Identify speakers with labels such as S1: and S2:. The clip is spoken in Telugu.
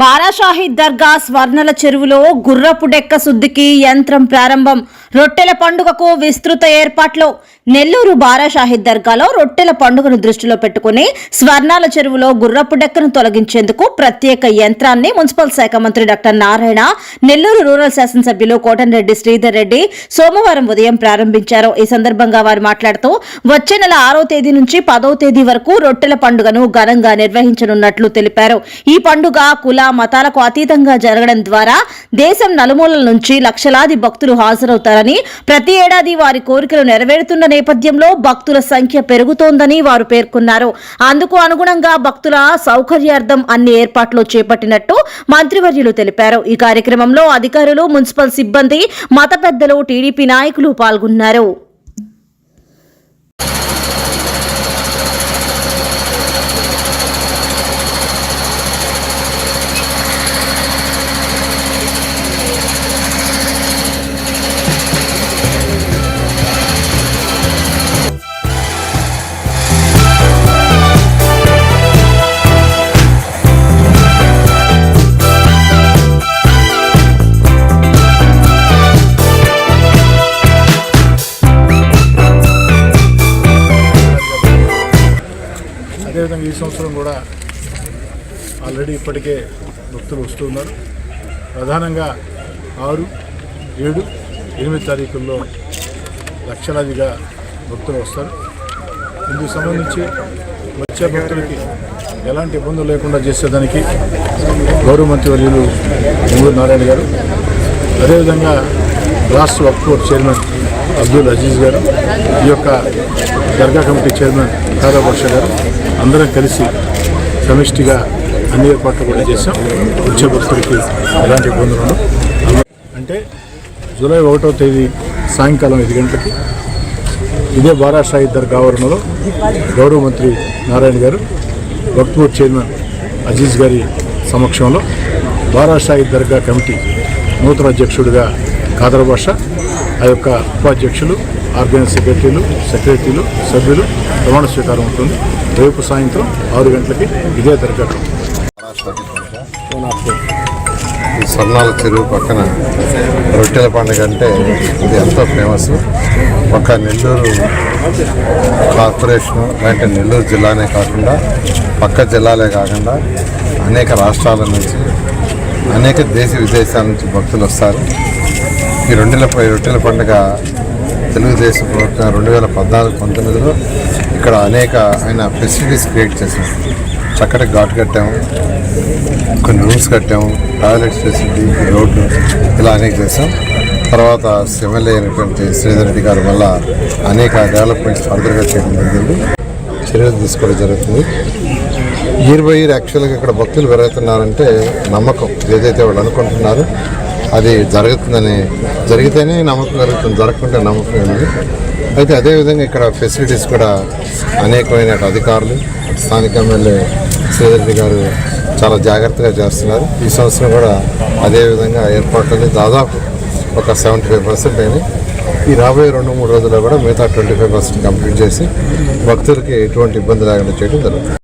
S1: బారాషాహి దర్గా స్వర్ణల చెరువులో గుర్రపు డెక్క శుద్ధికి యంత్రం ప్రారంభం. రొట్టెల పండుగకు విస్తృత ఏర్పాట్లు. నెల్లూరు బారాషాహిద్ దర్గాలో రొట్టెల పండుగను దృష్టిలో పెట్టుకుని స్వర్ణాల చెరువులో గుర్రపు డెక్కను తొలగించేందుకు ప్రత్యేక యంత్రాన్ని మున్సిపల్ శాఖ మంత్రి డాక్టర్ నారాయణ నెల్లూరు రూరల్ శాసనసభ్యులు కోటంరెడ్డి శ్రీధర్ రెడ్డి సోమవారం ఉదయం ప్రారంభించారు. ఈ సందర్భంగా వారు మాట్లాడుతూ వచ్చే నెల ఆరో తేదీ నుంచి పదో తేదీ వరకు రొట్టెల పండుగను ఘనంగా నిర్వహించనున్నట్లు తెలిపారు. ఈ పండుగ కుల మతాలకు అతీతంగా జరగడం ద్వారా దేశం నలుమూలల నుంచి లక్షలాది భక్తులు హాజరవుతారు. చేయాలని ప్రతి ఏడాది వారి కోరికలు నెరవేరుతున్న నేపథ్యంలో భక్తుల సంఖ్య పెరుగుతోందని వారు పేర్కొన్నారు. అందుకు అనుగుణంగా భక్తుల సౌకర్యార్థం అన్ని ఏర్పాట్లు చేపట్టినట్టు మంత్రివర్యులు తెలిపారు. ఈ కార్యక్రమంలో అధికారులు మున్సిపల్ సిబ్బంది మత పెద్దలు టీడీపీ నాయకులు పాల్గొన్నారు.
S2: విధంగా ఈ సంవత్సరం కూడా ఆల్రెడీ ఇప్పటికే భక్తులు వస్తున్నారు ప్రధానంగా ఆరు ఏడు ఎనిమిది తారీఖుల్లో లక్షలాదిగా భక్తులు వస్తారు. ఇందుకు సంబంధించి వచ్చే భక్తులకి ఎలాంటి ఇబ్బందులు లేకుండా చేసేదానికి గౌరవ మంత్రి వర్యులు ముందు నారాయణ గారు అదేవిధంగా రాష్ట్ర వక్ఫ్ బోర్డ్ చైర్మన్ అబ్దుల్ అజీజ్ గారు ఈ యొక్క దర్గా కమిటీ చైర్మన్ ఖాదా గారు అందరం కలిసి సమిష్టిగా అన్ని ఏర్పాట్లు కూడా చేసాం వచ్చే భక్తులకి ఎలాంటి ఇబ్బందులు అంటే జూలై ఒకటో తేదీ సాయంకాలం ఐదు గంటలకి ఇదే బారాషాహి దర్గా ఆవరణలో గౌరవ మంత్రి నారాయణ గారు వక్ఫ్ చైర్మన్ అజీజ్ గారి సమక్షంలో బారాషాహి దర్గా కమిటీ నూతన అధ్యక్షుడిగా కాదర్ భాష ఆ యొక్క ఉపాధ్యక్షులు ఆర్గనైజ్ సెక్రటరీలు సెక్రటరీలు సభ్యులు ప్రమాణ స్వీకారం ఉంటుంది. రేపు సాయంత్రం ఆరు గంటలకి ఇదే తరగతి
S3: ఈ స్వర్ణాల చెరువు పక్కన రొట్టెల పండుగ అంటే ఇది ఎంతో ఫేమస్ ఒక నెల్లూరు కార్పొరేషన్ అంటే నెల్లూరు జిల్లానే కాకుండా పక్క జిల్లాలే కాకుండా అనేక రాష్ట్రాల నుంచి అనేక దేశ విదేశాల నుంచి భక్తులు వస్తారు. ఈ రొట్టెల రొట్టెల పండుగ తెలుగుదేశం ప్రభుత్వం రెండు వేల పద్నాలుగు పంతొమ్మిదిలో ఇక్కడ అనేక ఆయన ఫెసిలిటీస్ క్రియేట్ చేశారు. చక్కటి ఘాట్ కట్టాము కొన్ని రూమ్స్ కట్టాము టాయిలెట్స్ ఫెసిలిటీ రోడ్లు ఇలా అనేక చేసాం తర్వాత ఎమ్మెల్యే అయినటువంటి శ్రీధర్ రెడ్డి గారి వల్ల అనేక డెవలప్మెంట్స్ ఫర్దర్గా చేయడం జరిగింది. చర్యలు తీసుకోవడం జరుగుతుంది. ఇయర్ బై ఇయర్ యాక్చువల్గా ఇక్కడ భక్తులు పెరుగుతున్నారంటే నమ్మకం ఏదైతే వాళ్ళు అనుకుంటున్నారో అది జరుగుతుందని జరిగితేనే నమ్మకం కలుగుతుంది జరగకుంటే నమ్మకం ఉంది అయితే అదేవిధంగా ఇక్కడ ఫెసిలిటీస్ కూడా అనేకమైన అధికారులు స్థానిక ఎమ్మెల్యే శ్రీధర్రెడ్డి గారు చాలా జాగ్రత్తగా చేస్తున్నారు. ఈ సంవత్సరం కూడా అదేవిధంగా ఏర్పాట్లని దాదాపు ఒక సెవెంటీ ఫైవ్ పర్సెంట్ అయినాయి. ఈ రాబోయే రెండు మూడు రోజుల్లో కూడా మిగతా ట్వంటీ ఫైవ్ పర్సెంట్ కంప్లీట్ చేసి భక్తులకి ఎటువంటి ఇబ్బంది లేకుండా చేయడం జరుగుతుంది.